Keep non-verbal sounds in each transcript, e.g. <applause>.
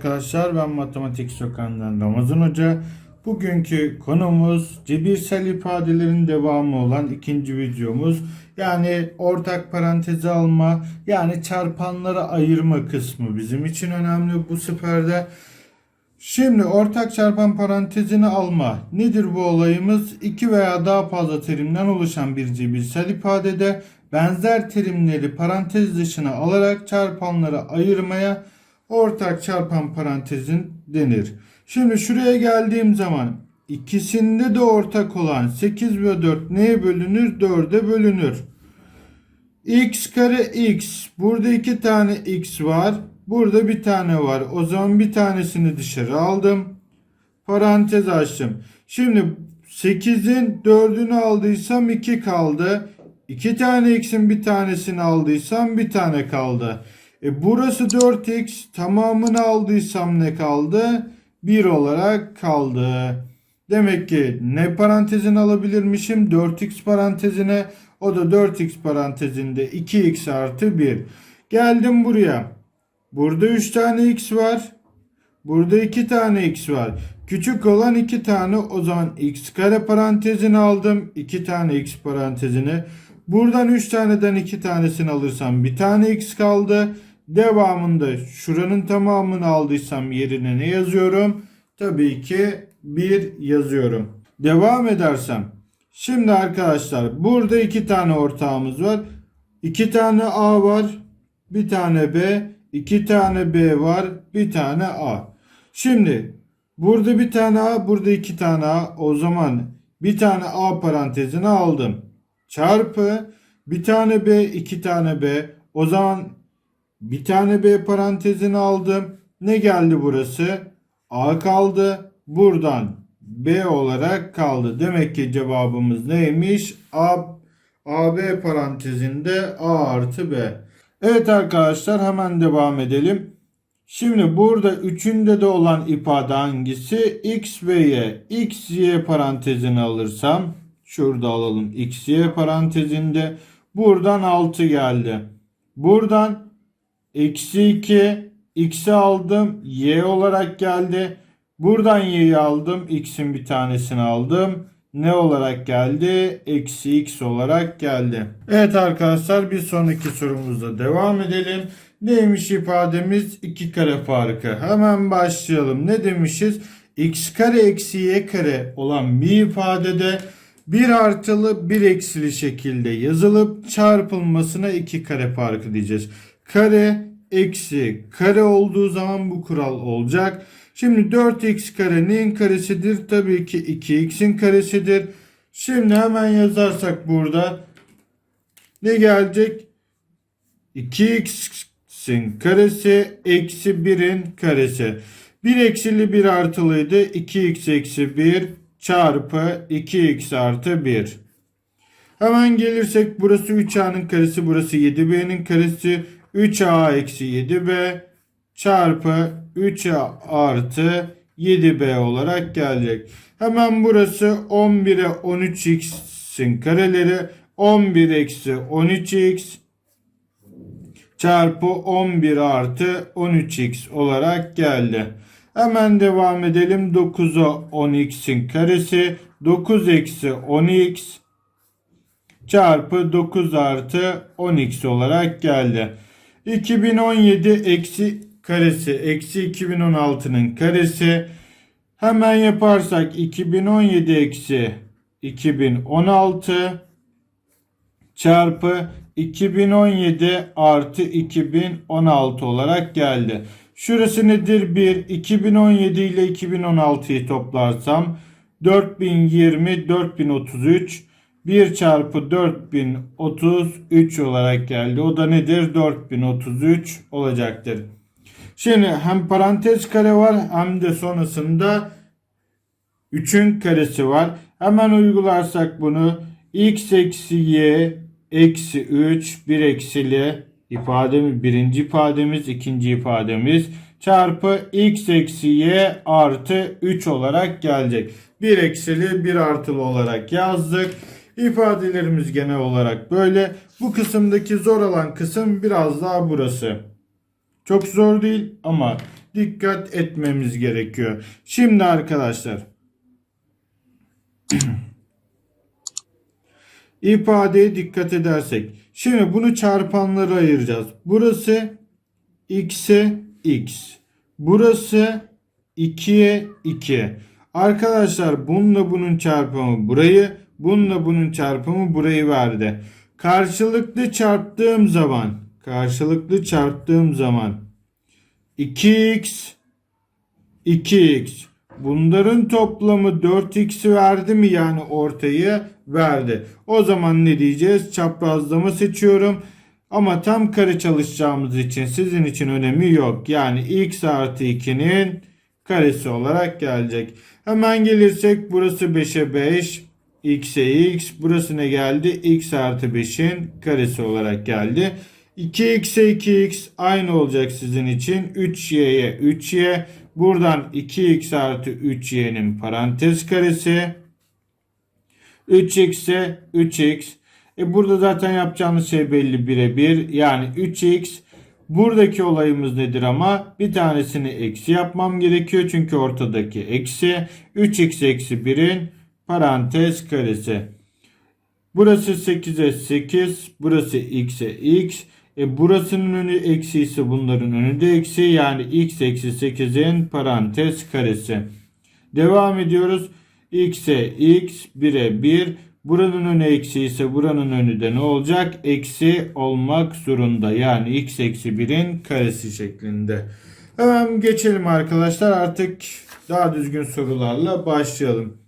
Arkadaşlar ben Matematik Sokağı'ndan Ramazan Hoca. Bugünkü konumuz cebirsel ifadelerin devamı olan ikinci videomuz. Yani ortak parantezi alma yani çarpanları ayırma kısmı bizim için önemli bu seferde. Şimdi ortak çarpan parantezini alma. Nedir bu olayımız? İki veya daha fazla terimden oluşan bir cebirsel ifadede benzer terimleri parantez dışına alarak çarpanları ayırmaya ortak çarpan parantezin denir. Şimdi şuraya geldiğim zaman ikisinde de ortak olan 8 ve 4 neye bölünür? 4'e bölünür. x kare x. Burada iki tane x var. Burada bir tane var. O zaman bir tanesini dışarı aldım. Parantez açtım. Şimdi 8'in 4'ünü aldıysam 2 kaldı. 2 tane x'in bir tanesini aldıysam bir tane kaldı. E burası 4x tamamını aldıysam ne kaldı? 1 olarak kaldı. Demek ki ne parantezini alabilirmişim? 4x parantezine. O da 4x parantezinde 2x artı 1. Geldim buraya. Burada 3 tane x var. Burada 2 tane x var. Küçük olan 2 tane o zaman x kare parantezini aldım. 2 tane x parantezini. Buradan 3 taneden 2 tanesini alırsam bir tane x kaldı. Devamında şuranın tamamını aldıysam yerine ne yazıyorum? Tabii ki 1 yazıyorum. Devam edersem. Şimdi arkadaşlar burada 2 tane ortağımız var. 2 tane A var. Bir tane B. 2 tane B var. Bir tane A. Şimdi burada bir tane A. Burada 2 tane A. O zaman bir tane A parantezini aldım. Çarpı bir tane B. 2 tane B. O zaman bir tane B parantezini aldım. Ne geldi burası? A kaldı. Buradan B olarak kaldı. Demek ki cevabımız neymiş? A, AB parantezinde A artı B. Evet arkadaşlar hemen devam edelim. Şimdi burada üçünde de olan ifade hangisi? X ve Y. X, Y parantezini alırsam şurada alalım. X, Y parantezinde buradan 6 geldi. Buradan Eksi 2 x'i aldım y olarak geldi. Buradan y'yi aldım x'in bir tanesini aldım. Ne olarak geldi? Eksi x olarak geldi. Evet arkadaşlar bir sonraki sorumuzda devam edelim. Neymiş ifademiz? 2 kare farkı. Hemen başlayalım. Ne demişiz? x kare eksi y kare olan bir ifadede bir artılı bir eksili şekilde yazılıp çarpılmasına 2 kare farkı diyeceğiz kare eksi kare olduğu zaman bu kural olacak. Şimdi 4x kare neyin karesidir? Tabii ki 2x'in karesidir. Şimdi hemen yazarsak burada ne gelecek? 2x'in karesi eksi 1'in karesi. 1 eksili 1 artılıydı. 2x eksi 1 çarpı 2x artı 1. Hemen gelirsek burası 3a'nın karesi burası 7b'nin karesi 3a eksi 7b çarpı 3a artı 7b olarak gelecek. Hemen burası 11'e 13x'in kareleri 11 eksi 13x çarpı 11 artı 13x olarak geldi. Hemen devam edelim. 9'a 10x'in karesi 9 eksi 10x çarpı 9 artı 10x olarak geldi. 2017 eksi karesi eksi 2016'nın karesi. Hemen yaparsak 2017 eksi 2016 çarpı 2017 artı 2016 olarak geldi. Şurası nedir? 1. 2017 ile 2016'yı toplarsam 4020, 4033 1 çarpı 4033 olarak geldi. O da nedir? 4033 olacaktır. Şimdi hem parantez kare var hem de sonrasında 3'ün karesi var. Hemen uygularsak bunu x eksi y eksi 3 bir eksili ifademiz birinci ifademiz ikinci ifademiz çarpı x eksi y artı 3 olarak gelecek. Bir eksili bir artılı olarak yazdık. İfadelerimiz genel olarak böyle. Bu kısımdaki zor olan kısım biraz daha burası. Çok zor değil ama dikkat etmemiz gerekiyor. Şimdi arkadaşlar <clears throat> ifadeye dikkat edersek. Şimdi bunu çarpanlara ayıracağız. Burası x'e x. Burası 2'ye 2. Arkadaşlar bununla bunun çarpımı burayı, bununla bunun çarpımı burayı verdi. Karşılıklı çarptığım zaman, karşılıklı çarptığım zaman 2x 2x bunların toplamı 4x'i verdi mi yani ortayı verdi. O zaman ne diyeceğiz? Çaprazlama seçiyorum. Ama tam kare çalışacağımız için sizin için önemi yok. Yani x artı 2'nin karesi olarak gelecek. Hemen gelirsek burası 5'e 5 x'e x. Burası ne geldi? x artı 5'in karesi olarak geldi. 2x'e 2x aynı olacak sizin için. 3y'ye 3y. Buradan 2x artı 3y'nin parantez karesi. 3x'e 3x. E burada zaten yapacağımız şey belli birebir. Yani 3x. Buradaki olayımız nedir ama? Bir tanesini eksi yapmam gerekiyor. Çünkü ortadaki eksi. 3x eksi 1'in parantez karesi. Burası 8'e 8. Burası x'e x. E burasının önü eksi ise bunların önü de eksi. Yani x eksi 8'in parantez karesi. Devam ediyoruz. x'e x 1'e 1. Buranın önü eksi ise buranın önü de ne olacak? Eksi olmak zorunda. Yani x eksi 1'in karesi şeklinde. Hemen geçelim arkadaşlar. Artık daha düzgün sorularla başlayalım.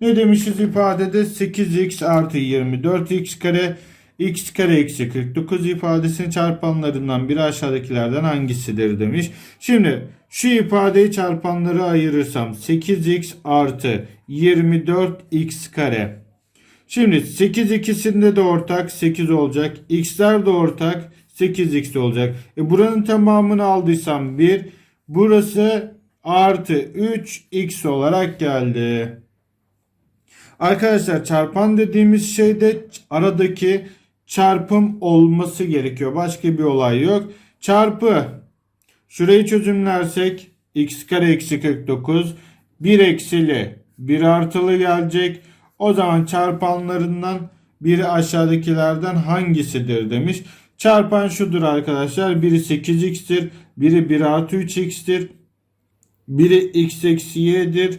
Ne demişiz ifadede 8x artı 24x kare x kare eksi 49 ifadesinin çarpanlarından biri aşağıdakilerden hangisidir demiş. Şimdi şu ifadeyi çarpanları ayırırsam 8x artı 24x kare. Şimdi 8 ikisinde de ortak 8 olacak. X'ler de ortak 8x olacak. E buranın tamamını aldıysam 1. Burası artı 3x olarak geldi. Arkadaşlar çarpan dediğimiz şeyde aradaki çarpım olması gerekiyor. Başka bir olay yok. Çarpı şurayı çözümlersek x kare eksi 49 1 eksili 1 artılı gelecek. O zaman çarpanlarından biri aşağıdakilerden hangisidir demiş. Çarpan şudur arkadaşlar. Biri 8x'tir. Biri 1 artı 3x'tir. Biri x eksi y'dir.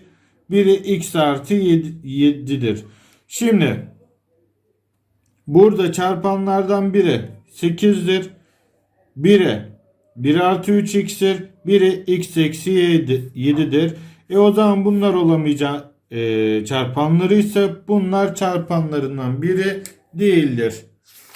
Biri x artı 7'dir. Şimdi burada çarpanlardan biri 8'dir. Biri 1 artı 3x'tir. Biri x eksi 7'dir. E o zaman bunlar olamayacak e, çarpanları ise bunlar çarpanlarından biri değildir.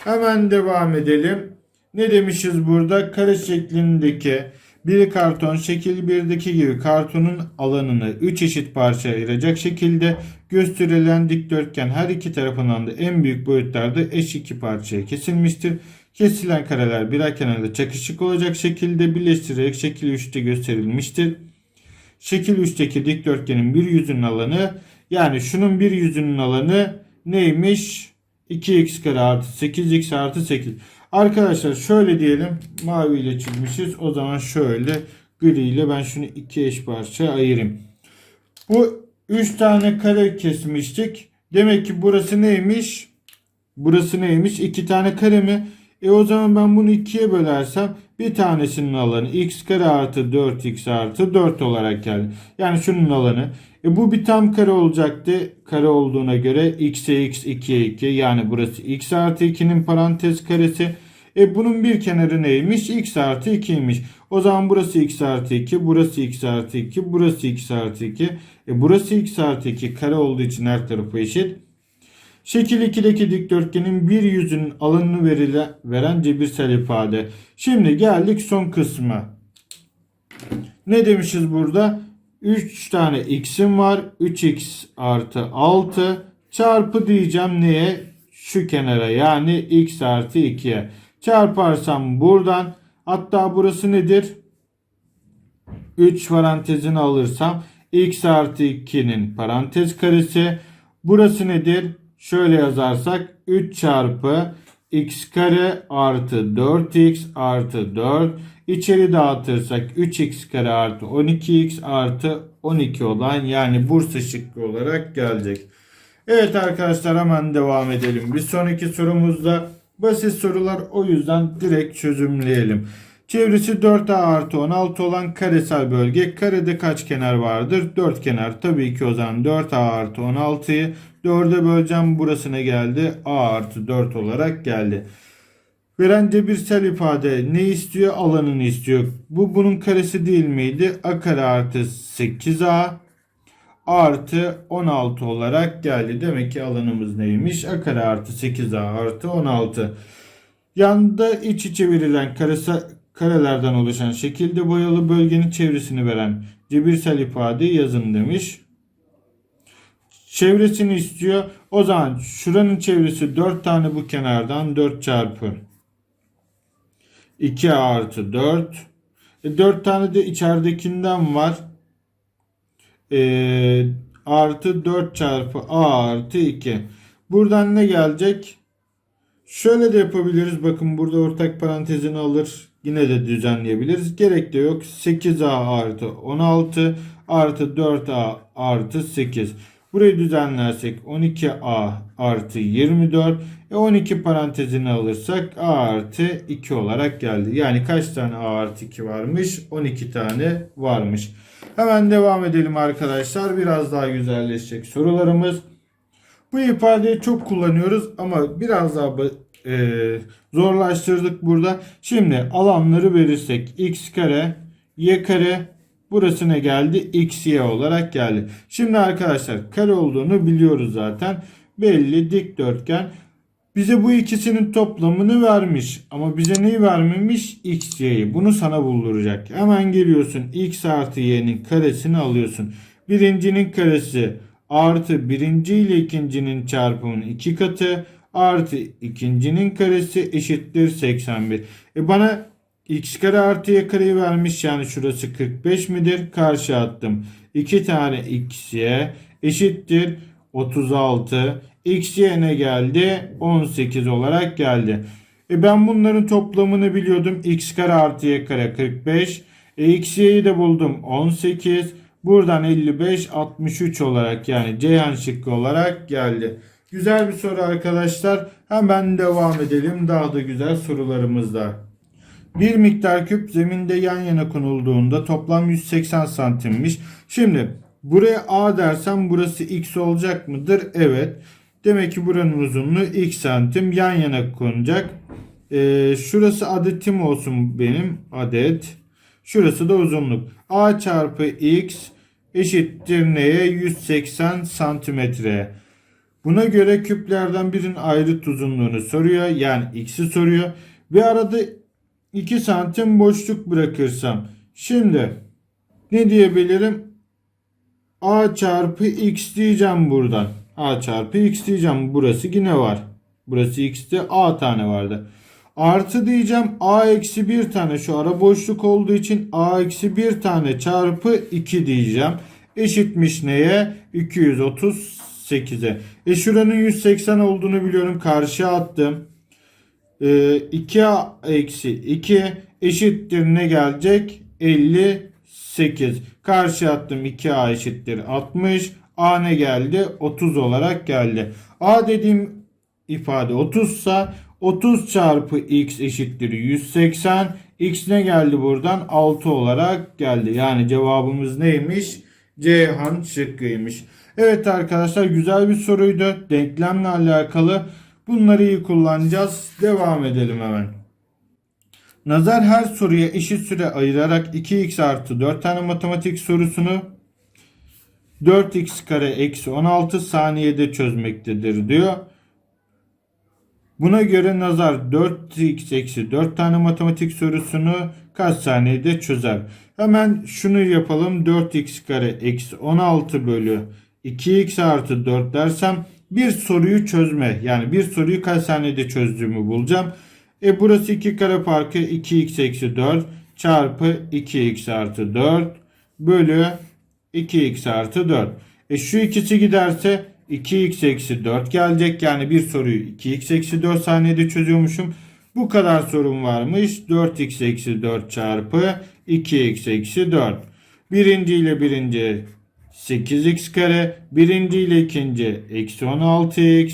Hemen devam edelim. Ne demişiz burada? Kare şeklindeki bir karton şekil 1'deki gibi kartonun alanını 3 eşit parçaya ayıracak şekilde gösterilen dikdörtgen her iki tarafından da en büyük boyutlarda eş iki parçaya kesilmiştir. Kesilen kareler birer kenarda çakışık olacak şekilde birleştirerek şekil 3'te gösterilmiştir. Şekil 3'teki dikdörtgenin bir yüzünün alanı yani şunun bir yüzünün alanı neymiş? 2x kare artı 8x artı 8. Arkadaşlar şöyle diyelim mavi ile çizmişiz. O zaman şöyle gri ile ben şunu iki eş parça ayırayım. Bu 3 tane kare kesmiştik. Demek ki burası neymiş? Burası neymiş? 2 tane kare mi? E o zaman ben bunu ikiye bölersem bir tanesinin alanı x kare artı 4x artı 4 olarak geldi. Yani şunun alanı. E bu bir tam kare olacaktı. Kare olduğuna göre x'e x 2'ye 2 yani burası x artı 2'nin parantez karesi. E bunun bir kenarı neymiş? x artı 2'ymiş. O zaman burası x artı 2, burası x artı 2, burası x artı 2. E burası x artı 2 kare olduğu için her tarafı eşit. Şekil 2'deki dikdörtgenin bir yüzünün alanını verile, veren cebirsel ifade. Şimdi geldik son kısmı. Ne demişiz burada? 3 tane x'im var. 3x artı 6 çarpı diyeceğim neye? Şu kenara yani x artı 2'ye. Çarparsam buradan hatta burası nedir? 3 parantezini alırsam x artı 2'nin parantez karesi. Burası nedir? Şöyle yazarsak 3 çarpı x kare artı 4x artı 4. İçeri dağıtırsak 3x kare artı 12x artı 12 olan yani Bursa şıkkı olarak gelecek. Evet arkadaşlar hemen devam edelim. Bir sonraki sorumuzda basit sorular o yüzden direkt çözümleyelim. Çevresi 4a artı 16 olan karesel bölge. Karede kaç kenar vardır? 4 kenar. Tabii ki o zaman 4a artı 16'yı 4'e böleceğim. Burası ne geldi? a artı 4 olarak geldi. Veren cebirsel ifade ne istiyor? Alanını istiyor. Bu bunun karesi değil miydi? a kare artı 8a artı 16 olarak geldi. Demek ki alanımız neymiş? a kare artı 8a artı 16. Yanda iç içe verilen karesi, karelerden oluşan şekilde boyalı bölgenin çevresini veren cebirsel ifade yazın demiş. Çevresini istiyor. O zaman şuranın çevresi 4 tane bu kenardan 4 çarpı 2 artı 4. E, 4 tane de içeridekinden var. E, artı 4 çarpı a artı 2. Buradan ne gelecek? Şöyle de yapabiliriz. Bakın burada ortak parantezini alır. Yine de düzenleyebiliriz. Gerek de yok. 8a artı 16 artı 4a artı 8. Burayı düzenlersek 12a artı 24. E 12 parantezini alırsak a artı 2 olarak geldi. Yani kaç tane a artı 2 varmış? 12 tane varmış. Hemen devam edelim arkadaşlar. Biraz daha güzelleşecek sorularımız. Bu ifadeyi çok kullanıyoruz ama biraz daha e, zorlaştırdık burada. Şimdi alanları verirsek x kare, y kare, burası ne geldi? x, y olarak geldi. Şimdi arkadaşlar kare olduğunu biliyoruz zaten. Belli dikdörtgen. Bize bu ikisinin toplamını vermiş. Ama bize neyi vermemiş? X, y'yi. Bunu sana bulduracak. Hemen geliyorsun. X artı y'nin karesini alıyorsun. Birincinin karesi artı birinci ile ikincinin çarpımının iki katı artı ikincinin karesi eşittir 81. E bana x kare artı y kareyi vermiş yani şurası 45 midir? Karşı attım. 2 tane x y eşittir 36. x y ne geldi? 18 olarak geldi. E ben bunların toplamını biliyordum. x kare artı y kare 45. E x y'yi de buldum 18. Buradan 55 63 olarak yani Ceyhan şıkkı olarak geldi. Güzel bir soru arkadaşlar. Hemen devam edelim. Daha da güzel sorularımızda. Bir miktar küp zeminde yan yana konulduğunda toplam 180 santimmiş. Şimdi buraya A dersem burası x olacak mıdır? Evet. Demek ki buranın uzunluğu x santim yan yana konacak. Ee, şurası adetim olsun benim. Adet. Şurası da uzunluk. A çarpı x eşittir neye? 180 santimetre. Buna göre küplerden birinin ayrıt uzunluğunu soruyor. Yani x'i soruyor. Ve arada 2 santim boşluk bırakırsam. Şimdi ne diyebilirim? A çarpı x diyeceğim buradan. A çarpı x diyeceğim. Burası yine var. Burası x'ti. A tane vardı. Artı diyeceğim. A eksi 1 tane. Şu ara boşluk olduğu için A eksi 1 tane çarpı 2 diyeceğim. Eşitmiş neye? 238'e. E şuranın 180 olduğunu biliyorum. Karşıya attım. E, 2A eksi 2 eşittir ne gelecek? 58. Karşıya attım 2A eşittir 60. A ne geldi? 30 olarak geldi. A dediğim ifade 30 sa 30 çarpı x eşittir 180. X ne geldi buradan? 6 olarak geldi. Yani cevabımız neymiş? Ceyhan şıkkıymış. Evet arkadaşlar güzel bir soruydu. Denklemle alakalı. Bunları iyi kullanacağız. Devam edelim hemen. Nazar her soruya eşit süre ayırarak 2x artı 4 tane matematik sorusunu 4x kare eksi 16 saniyede çözmektedir diyor. Buna göre Nazar 4x eksi 4 tane matematik sorusunu kaç saniyede çözer? Hemen şunu yapalım. 4x kare eksi 16 bölü 2x artı 4 dersem bir soruyu çözme. Yani bir soruyu kaç saniyede çözdüğümü bulacağım. E burası 2 kare farkı 2x eksi 4 çarpı 2x artı 4 bölü 2x artı 4. E şu ikisi giderse 2x eksi 4 gelecek. Yani bir soruyu 2x eksi 4 saniyede çözüyormuşum. Bu kadar sorun varmış. 4x eksi 4 çarpı 2x eksi 4. Birinci ile birinci 8x kare. Birinci ile ikinci eksi 16x.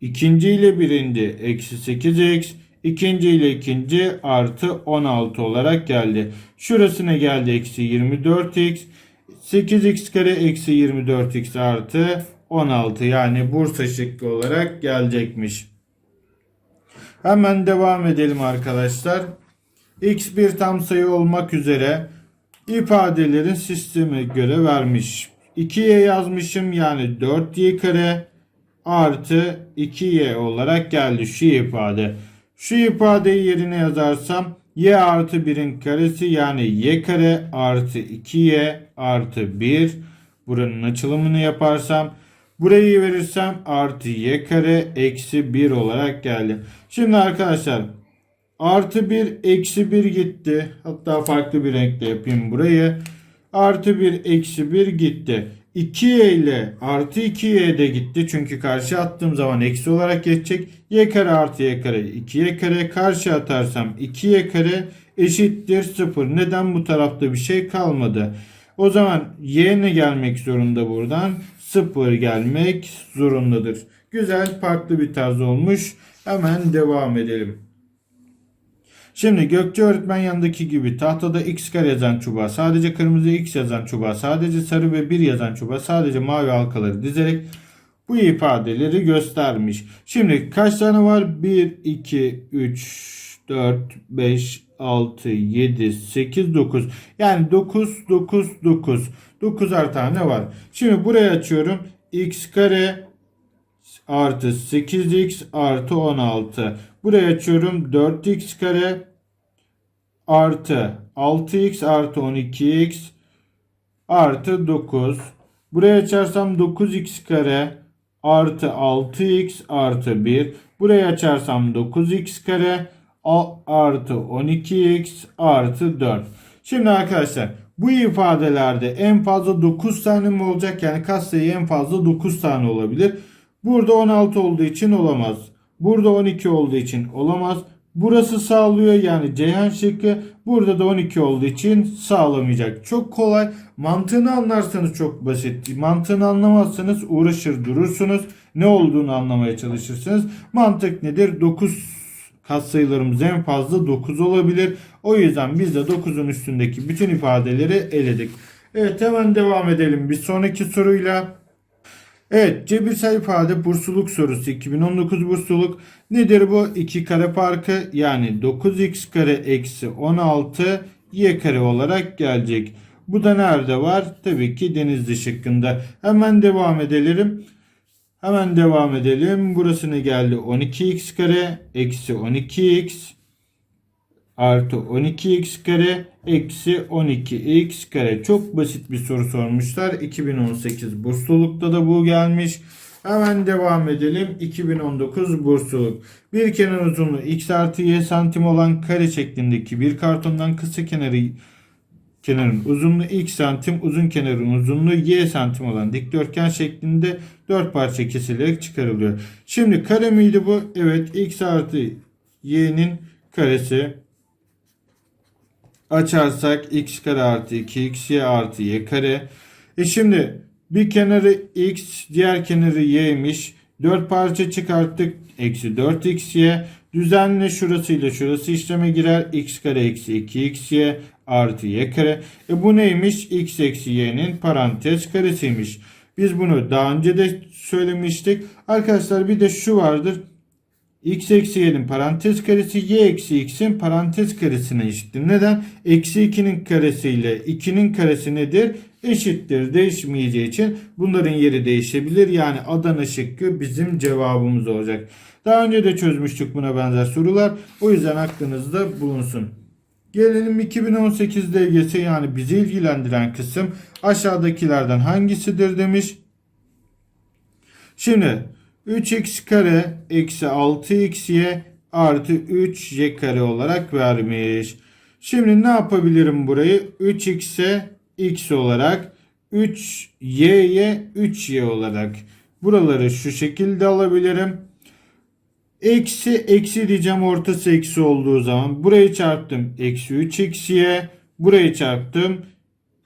İkinci ile birinci eksi 8x. ikinci ile ikinci artı 16 olarak geldi. Şurasına geldi eksi 24x. 8x kare eksi 24x artı 16 yani Bursa şıkkı olarak gelecekmiş. Hemen devam edelim arkadaşlar. x bir tam sayı olmak üzere ifadelerin sisteme göre vermiş. 2y yazmışım yani 4y kare artı 2y olarak geldi şu ifade. Şu ifadeyi yerine yazarsam y artı 1'in karesi yani y kare artı 2y artı 1 buranın açılımını yaparsam burayı verirsem artı y kare eksi 1 olarak geldi. Şimdi arkadaşlar artı 1 eksi 1 gitti. Hatta farklı bir renkle yapayım burayı. Artı 1 eksi 1 gitti. 2y ile artı 2y de gitti. Çünkü karşı attığım zaman eksi olarak geçecek. y kare artı y kare 2y kare. Karşı atarsam 2y kare eşittir 0. Neden bu tarafta bir şey kalmadı? O zaman y ne gelmek zorunda buradan? 0 gelmek zorundadır. Güzel farklı bir tarz olmuş. Hemen devam edelim. Şimdi Gökçe öğretmen yanındaki gibi tahtada x kare yazan çubuğa sadece kırmızı x yazan çubuğa sadece sarı ve 1 yazan çubuğa sadece mavi halkaları dizerek bu ifadeleri göstermiş. Şimdi kaç tane var? 1, 2, 3, 4, 5, 6, 7, 8, 9. Yani 9, 9, 9. 9'ar tane var. Şimdi buraya açıyorum. x kare artı 8x artı 16. Buraya açıyorum 4x kare artı 6x artı 12x artı 9. Buraya açarsam 9x kare artı 6x artı 1. Buraya açarsam 9x kare artı 12x artı 4. Şimdi arkadaşlar bu ifadelerde en fazla 9 tane mi olacak? Yani katsayı en fazla 9 tane olabilir. Burada 16 olduğu için olamaz. Burada 12 olduğu için olamaz. Burası sağlıyor yani Ceyhan şıkkı. Burada da 12 olduğu için sağlamayacak. Çok kolay. Mantığını anlarsanız çok basit. Mantığını anlamazsanız uğraşır durursunuz. Ne olduğunu anlamaya çalışırsınız. Mantık nedir? 9 katsayılarımız en fazla 9 olabilir. O yüzden biz de 9'un üstündeki bütün ifadeleri eledik. Evet hemen devam edelim bir sonraki soruyla. Evet cebirsel ifade bursluluk sorusu 2019 bursluluk. Nedir bu? 2 kare farkı yani 9x kare eksi 16 y kare olarak gelecek. Bu da nerede var? Tabii ki denizli şıkkında. Hemen devam edelim. Hemen devam edelim. Burası ne geldi? 12x kare eksi 12x artı 12x kare eksi 12x kare. Çok basit bir soru sormuşlar. 2018 burslulukta da bu gelmiş. Hemen devam edelim. 2019 bursluluk. Bir kenar uzunluğu x artı y santim olan kare şeklindeki bir kartondan kısa kenarı kenarın uzunluğu x santim, uzun kenarın uzunluğu y santim olan dikdörtgen şeklinde dört parça kesilerek çıkarılıyor. Şimdi kare miydi bu? Evet x artı y'nin karesi açarsak x kare artı 2xy artı y kare. E şimdi bir kenarı x diğer kenarı y'miş. 4 parça çıkarttık. Eksi 4xy. Düzenle şurasıyla şurası işleme girer. x kare eksi 2xy artı y kare. E bu neymiş? x eksi y'nin parantez karesiymiş. Biz bunu daha önce de söylemiştik. Arkadaşlar bir de şu vardır x eksi y'nin parantez karesi y eksi x'in parantez karesine eşittir. Neden? Eksi 2'nin karesi ile 2'nin karesi nedir? Eşittir. Değişmeyeceği için bunların yeri değişebilir. Yani Adana şıkkı bizim cevabımız olacak. Daha önce de çözmüştük buna benzer sorular. O yüzden aklınızda bulunsun. Gelelim 2018 DGS yani bizi ilgilendiren kısım aşağıdakilerden hangisidir demiş. Şimdi 3x kare eksi 6xy artı 3y kare olarak vermiş. Şimdi ne yapabilirim burayı? 3x'e x olarak 3y'ye 3y olarak buraları şu şekilde alabilirim. Eksi eksi diyeceğim ortası eksi olduğu zaman. Burayı çarptım. Eksi 3 eksiye. Burayı çarptım.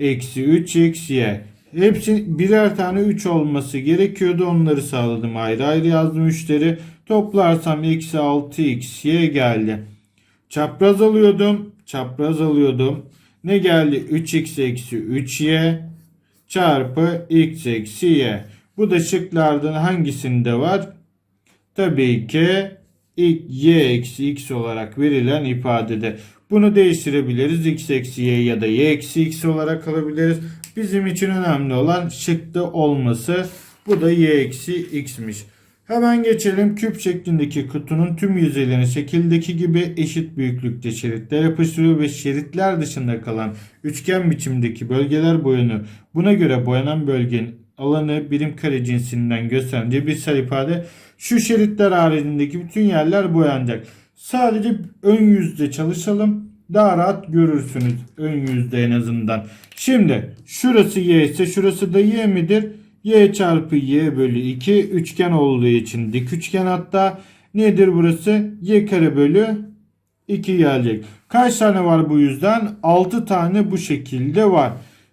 Eksi 3 eksiye. Hepsi birer tane 3 olması gerekiyordu. Onları sağladım. Ayrı ayrı yazdım 3'leri. Toplarsam eksi 6 x'ye geldi. Çapraz alıyordum. Çapraz alıyordum. Ne geldi? 3x eksi 3y çarpı x eksi y. Bu da şıklardan hangisinde var? Tabii ki y eksi x olarak verilen ifadede. Bunu değiştirebiliriz. x eksi y ya da y eksi x olarak alabiliriz. Bizim için önemli olan şıkta olması. Bu da y eksi x'miş. Hemen geçelim küp şeklindeki kutunun tüm yüzeylerini şekildeki gibi eşit büyüklükte şeritler yapıştırıyor ve şeritler dışında kalan üçgen biçimdeki bölgeler boyanıyor. Buna göre boyanan bölgenin alanı birim kare cinsinden gösteren cebirsel ifade şu şeritler haricindeki bütün yerler boyanacak. Sadece ön yüzde çalışalım. Daha rahat görürsünüz ön yüzde en azından. Şimdi şurası y ise şurası da y midir? Y çarpı y bölü 2 üçgen olduğu için dik üçgen hatta nedir burası? y kare bölü 2 gelecek. Kaç tane var bu yüzden? 6 tane bu şekilde var.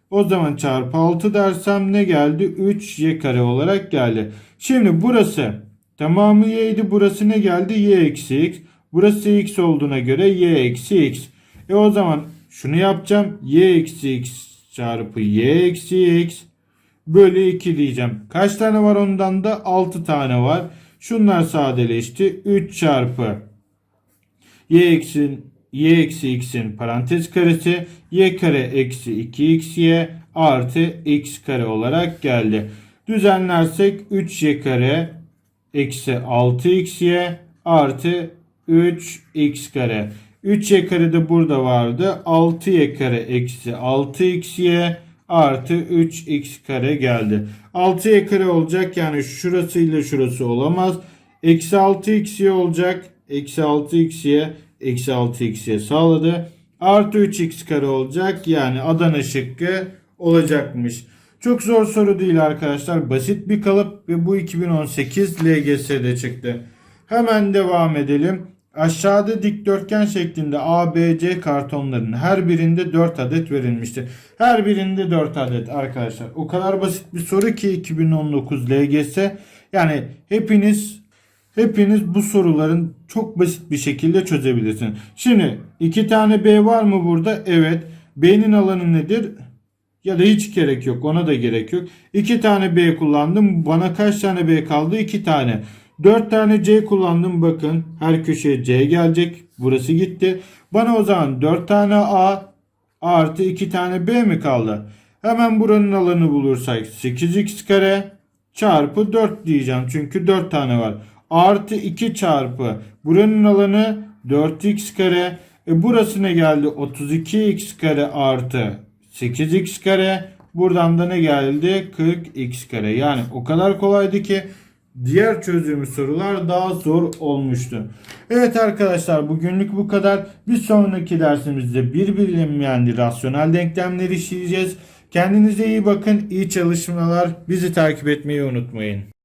O zaman çarpı 6 dersem ne geldi? 3 y kare olarak geldi. Şimdi burası tamamı y'ydi. Burası ne geldi? y eksi x. Burası x olduğuna göre y eksi x. E o zaman şunu yapacağım. y eksi x çarpı y eksi x bölü 2 diyeceğim. Kaç tane var ondan da? 6 tane var. Şunlar sadeleşti. 3 çarpı y eksi y eksi x'in parantez karesi y kare eksi 2xy artı x kare olarak geldi. Düzenlersek 3y kare eksi 6xy artı 3x kare. 3y kare de burada vardı. 6y kare eksi 6xy artı 3x kare geldi. 6y kare olacak yani şurası ile şurası olamaz. Eksi 6xy olacak. Eksi 6xy eksi 6x'ye sağladı. Artı 3x kare olacak. Yani Adana şıkkı olacakmış. Çok zor soru değil arkadaşlar. Basit bir kalıp ve bu 2018 LGS'de çıktı. Hemen devam edelim. Aşağıda dikdörtgen şeklinde A, B, C kartonların her birinde 4 adet verilmiştir. Her birinde 4 adet arkadaşlar. O kadar basit bir soru ki 2019 LGS. Yani hepiniz Hepiniz bu soruların çok basit bir şekilde çözebilirsiniz. Şimdi iki tane B var mı burada? Evet. B'nin alanı nedir? Ya da hiç gerek yok. Ona da gerek yok. İki tane B kullandım. Bana kaç tane B kaldı? İki tane. Dört tane C kullandım. Bakın her köşeye C gelecek. Burası gitti. Bana o zaman dört tane A artı iki tane B mi kaldı? Hemen buranın alanı bulursak 8x kare çarpı 4 diyeceğim. Çünkü 4 tane var artı 2 çarpı buranın alanı 4x kare. E burası ne geldi? 32x kare artı 8x kare. Buradan da ne geldi? 40x kare. Yani o kadar kolaydı ki diğer çözdüğümüz sorular daha zor olmuştu. Evet arkadaşlar bugünlük bu kadar. Bir sonraki dersimizde bir bilinmeyen rasyonel denklemleri işleyeceğiz. Kendinize iyi bakın. iyi çalışmalar. Bizi takip etmeyi unutmayın.